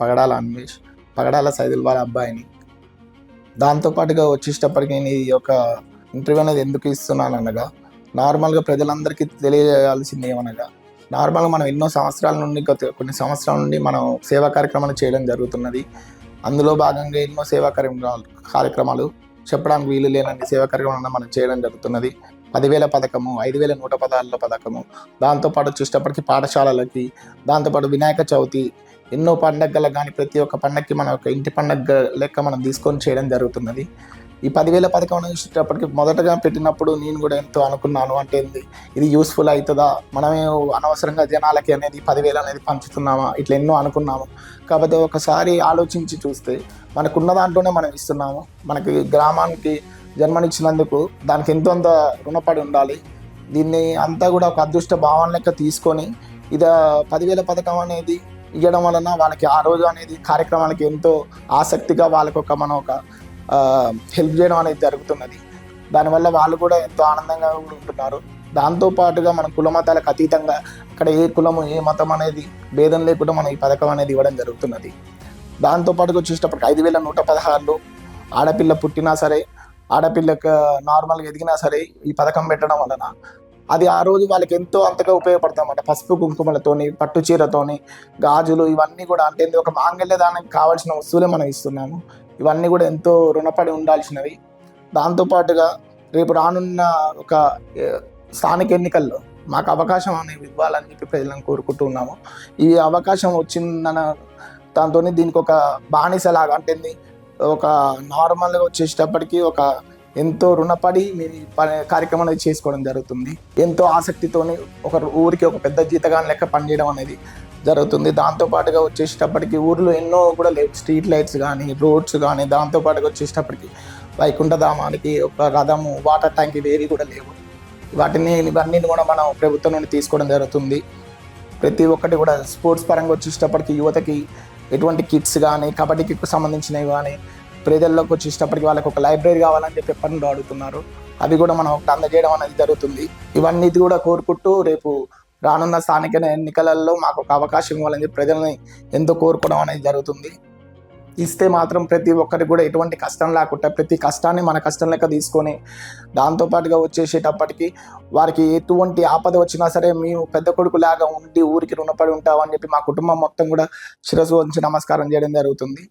పగడాల అన్వేష్ పగడాల సైదుల్ వాళ్ళ అబ్బాయిని. దాంతోపాటుగా వచ్చేటప్పటికి నేను ఈ యొక్క ఇంటర్వ్యూ అనేది ఎందుకు ఇస్తున్నాను అనగా నార్మల్గా ప్రజలందరికీ తెలియజేయాల్సింది ఏమనగా నార్మల్గా మనం ఎన్నో సంవత్సరాల నుండి కొన్ని సంవత్సరాల నుండి మనం సేవా కార్యక్రమాలు చేయడం జరుగుతున్నది. అందులో భాగంగా ఎన్నో సేవా కార్యక్రమాలు కార్యక్రమాలు చెప్పడానికి వీలు లేనన్ని సేవా కార్యక్రమాలను మనం చేయడం జరుగుతున్నది. పదివేల పథకము ఐదు వేల నూట పదాల పథకము దాంతోపాటు చూసేటప్పటికి పాఠశాలలకి దాంతోపాటు వినాయక చవితి ఎన్నో పండగల కానీ ప్రతి ఒక్క పండగకి మన ఒక ఇంటి పండగ లెక్క మనం తీసుకొని చేయడం జరుగుతున్నది. ఈ పదివేల పథకం అనేది చూసేటప్పటికి మొదటగా పెట్టినప్పుడు నేను కూడా ఎంతో అనుకున్నాను. అంటే ఏంది, ఇది యూస్ఫుల్ అవుతుందా మనమే అనవసరంగా జనాలకి అనేది పదివేలు అనేది పంచుతున్నామా? ఇట్లా ఎన్నో అనుకున్నాము. కాకపోతే ఒకసారి ఆలోచించి చూస్తే మనకున్న దాంట్లోనే మనం ఇస్తున్నాము. మనకి గ్రామానికి జన్మనిచ్చినందుకు దానికి ఎంతో అంత రుణపడి ఉండాలి? దీన్ని అంతా కూడా ఒక అదృష్ట భావన లెక్క తీసుకొని ఇది పదివేల పథకం అనేది ఇవ్వడం వలన వాళ్ళకి ఆ రోజు అనేది కార్యక్రమానికి ఎంతో ఆసక్తిగా వాళ్ళకి ఒక మనం ఒక హెల్ప్ చేయడం అనేది జరుగుతున్నది. దానివల్ల వాళ్ళు కూడా ఎంతో ఆనందంగా కూడా ఉంటున్నారు. దాంతో పాటుగా మన కుల మతాలకు అతీతంగా అక్కడ ఏ కులము ఏ మతం అనేది భేదం లేకుండా మనం ఈ పథకం అనేది ఇవ్వడం జరుగుతున్నది. దాంతోపాటుగా వచ్చేటప్పటికి ఐదు వేల నూట పదహారులో ఆడపిల్ల పుట్టినా సరే ఆడపిల్లకు నార్మల్గా ఎదిగినా సరే ఈ పథకం పెట్టడం వలన అది ఆ రోజు వాళ్ళకి ఎంతో అంతగా ఉపయోగపడతామంట. పసుపు కుంకుమలతోని పట్టు చీరతోని గాజులు ఇవన్నీ కూడా అంటే ఒక మాంగళ్య దానికి కావాల్సిన వస్తువులే మనం ఇస్తున్నాము. ఇవన్నీ కూడా ఎంతో రుణపడి ఉండాల్సినవి. దాంతోపాటుగా రేపు రానున్న ఒక స్థానిక ఎన్నికల్లో మాకు అవకాశం అనేది ఇవ్వాలని చెప్పి ప్రజలను కోరుకుంటూ ఉన్నాము. ఈ అవకాశం వచ్చిందన దాంతో దీనికి ఒక బానిసలాగా అంటే ఒక నార్మల్గా వచ్చేటప్పటికి ఒక ఎంతో రుణపడి మీ కార్యక్రమం అనేది చేసుకోవడం జరుగుతుంది. ఎంతో ఆసక్తితోని ఒక ఊరికి ఒక పెద్ద జీతగాని లెక్క పనిచేయడం అనేది జరుగుతుంది. దాంతో పాటుగా వచ్చేటప్పటికి ఊర్లో ఎన్నో కూడా లేవు స్ట్రీట్ లైట్స్ కానీ రోడ్స్ కానీ దాంతో పాటుగా వచ్చేటప్పటికి వైకుంఠధామానికి ఒక రథము వాటర్ ట్యాంక్ ఇవేవి కూడా లేవు. వాటిని ఇవన్నీ కూడా మనం ప్రభుత్వం నుండి తీసుకోవడం జరుగుతుంది. ప్రతి ఒక్కటి కూడా స్పోర్ట్స్ పరంగా వచ్చేటప్పటికి యువతకి ఎటువంటి కిట్స్ కానీ కబడ్డీకి సంబంధించినవి కానీ ప్రజల్లోకి వచ్చేటప్పటికి వాళ్ళకి ఒక లైబ్రరీ కావాలని చెప్పి ఎప్పటి నుండో అడుగుతున్నారు అవి కూడా మనం ఒకటి అందజేయడం అనేది జరుగుతుంది. ఇవన్నీ కూడా కోరుకుంటూ రేపు రానున్న స్థానిక ఎన్నికలలో మాకు ఒక అవకాశం ఇవ్వాలని చెప్పి ప్రజల్ని ఎంతో కోరుకోవడం అనేది జరుగుతుంది. ఇస్తే మాత్రం ప్రతి ఒక్కరికి కూడా ఎటువంటి కష్టం లేకుండా ప్రతి కష్టాన్ని మన కష్టం లెక్క తీసుకొని దాంతోపాటుగా వచ్చేసేటప్పటికి వారికి ఎటువంటి ఆపద వచ్చినా సరే మేము పెద్ద కొడుకు లాగా ఉండి ఊరికి రుణపడి ఉంటామని చెప్పి మా కుటుంబం మొత్తం కూడా శిరస్సు వంచి నమస్కారం చేయడం జరుగుతుంది.